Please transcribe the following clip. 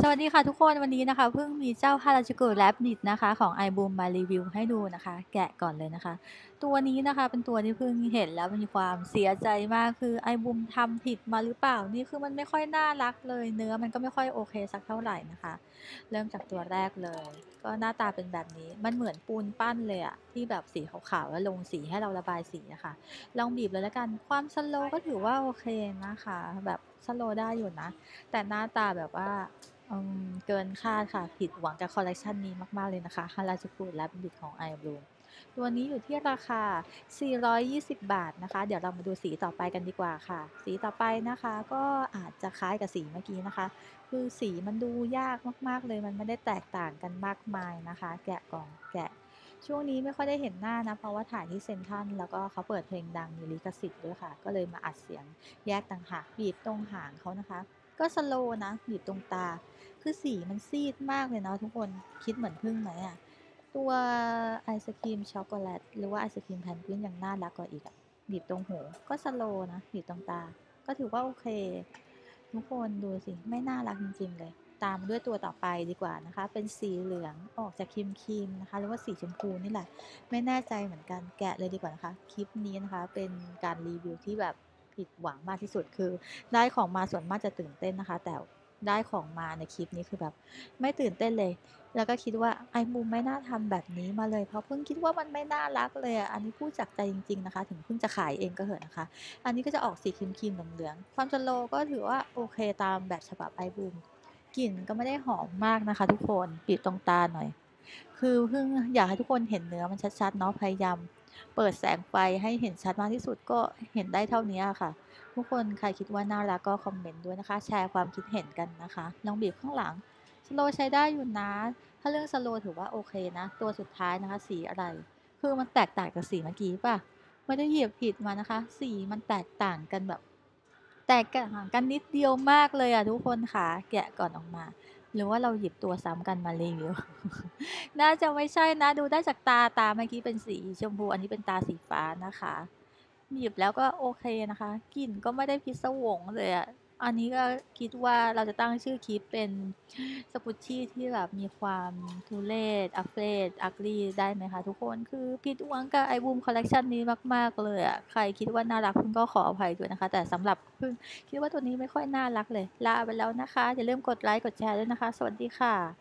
สวัสดีค่ะทุกคนวันนี้นะคะเพิ่งมีเจ้าฮาราจูกุแรบบิดนะคะของไอบูมมารีวิวให้ดูนะคะ แกะก่อนเลยนะคะ ตัวนี้นะคะเป็นตัวที่เพิ่งเห็นแล้วมีความเสียใจมากคือไอบูมทำผิดมาหรือเปล่านี่คือมันไม่ค่อยน่ารักเลย เนื้อมันก็ไม่ค่อยโอเคสักเท่าไหร่นะคะ เริ่มจากตัวแรกเลย ก็หน้าตาเป็นแบบนี้มันเหมือนปูนปั้นเลยอะที่แบบสีขาวๆแล้วลงสีให้เราระบายสีนะคะลองบีบเลยแล้วกันความสโลก็ถือว่าโอเคนะคะ แบบสโลได้อยู่นะ แต่หน้าตาแบบว่า เกินคาดค่ะ ผิดหวังกับคอลเลคชันนี้มาก ๆ เลยนะคะ ฮาราจูกุและบิดของไอบลูตัวนี้อยู่ที่ราคา 420 บาทนะคะ เดี๋ยวเรามาดูสีต่อไปกันดีกว่าค่ะ สีต่อไปนะคะ ก็อาจจะคล้ายกับสีเมื่อกี้นะคะ คือสีมันดูยากมากๆเลย มันไม่ได้แตกต่างกันมากมายนะคะ แกะกล่องแกะ ช่วงนี้ไม่ค่อยได้เห็นหน้านะ เพราะว่าถ่ายที่เซนทันแล้วก็เขาเปิดเพลงดังมีลิขสิทธิ์ด้วยค่ะ ก็เลยมาอัดเสียงแยกต่างหากบีบตรงหางเขานะคะ ก็สโลนะบีบตรงตา คือสีมันซีดมากเลยเนาะทุกคนคิดเหมือนพึ่งไหมอะตัวไอศครีมช็อกโกแลตหรือว่าไอศครีมแพนกวินยังน่ารักกว่าอีกอะบีบตรงหูก็สโลนะบีบตรงตา ก็ถือว่าโอเค ทุกคนดูสิ ไม่น่ารักจริง ๆ เลย ตามด้วยตัวต่อไปดีกว่านะคะ เป็นสีเหลืองออกจากครีมครีมนะคะ หรือว่าสีชมพูนี่แหละ ไม่แน่ใจเหมือนกันแกะเลยดีกว่านะคะ คลิปนี้นะคะ เป็นการรีวิวที่แบบ ผิดหวังมากที่สุดคือ ได้ของมาส่วนมากจะตื่นเต้นนะคะ แต่ได้ของมาในคลิปนี้คือแบบ ไม่ตื่นเต้นเลย แล้วก็คิดว่าไอ้มุมไม่น่าทำแบบนี้มาเลยเพราะเพิ่งคิดว่ามันไม่น่ารักเลยอะอันนี้พูดจากใจจริง ๆนะคะ ถึงเพิ่งจะขายเองก็เหอะนะคะ อันนี้ก็จะออกสีครีมๆเหลืองๆความสโลก็ถือว่าโอเคตามแบบฉบับไอบูมกลิ่นก็ไม่ได้หอมมากนะคะ ทุกคนปิดตรงตาหน่อย คือเพิ่งอยากให้ทุกคนเห็นเนื้อมันชัดๆเนาะพยายาม เปิดแสงไฟให้เห็นชัดมากที่สุดก็เห็นได้เท่านี้ค่ะ ทุกคนใครคิดว่าน่ารักก็คอมเมนต์ด้วยนะคะ แชร์ความคิดเห็นกันนะคะลองบีบข้างหลังสโลใช้ได้อยู่นะ ถ้าเรื่องสโลถือว่าโอเคนะ ตัวสุดท้ายนะคะสีอะไร คือมันแตกต่างจากสีเมื่อกี้ป่ะไม่ได้เหยียบผิดมานะคะ สีมันแตกต่างกันแบบ แตกต่างกันนิดเดียวมากเลยอะทุกคนค่ะ แกะก่อนออกมา หรือว่าเราหยิบตัวซ้ำกันมารีวิวน่าจะไม่ใช่นะ ดูได้จากตาตาเมื่อกี้เป็นสีชมพู อันนี้เป็นตาสีฟ้านะคะหยิบแล้วก็โอเคนะคะกลิ่นก็ไม่ได้พิศวงเลยอะ อันนี้ก็คิดว่าเราจะตั้งชื่อคลิปเป็นสปุชชี่ที่แบบมีความทุเลศอัฟเฟดอักลีได้ไหมคะทุกคนคือผิดหวังกับไอบูมคอลเลกชันนี้มาก ๆ เลยอะใครคิดว่าน่ารักพึ่งก็ขออภัยด้วยนะคะ แต่สำหรับพึ่งคิดว่าตัวนี้ไม่ค่อยน่ารักเลย ลาไปแล้วนะคะ อย่าลืมกดไลค์กดแชร์ด้วยนะคะ สวัสดีค่ะ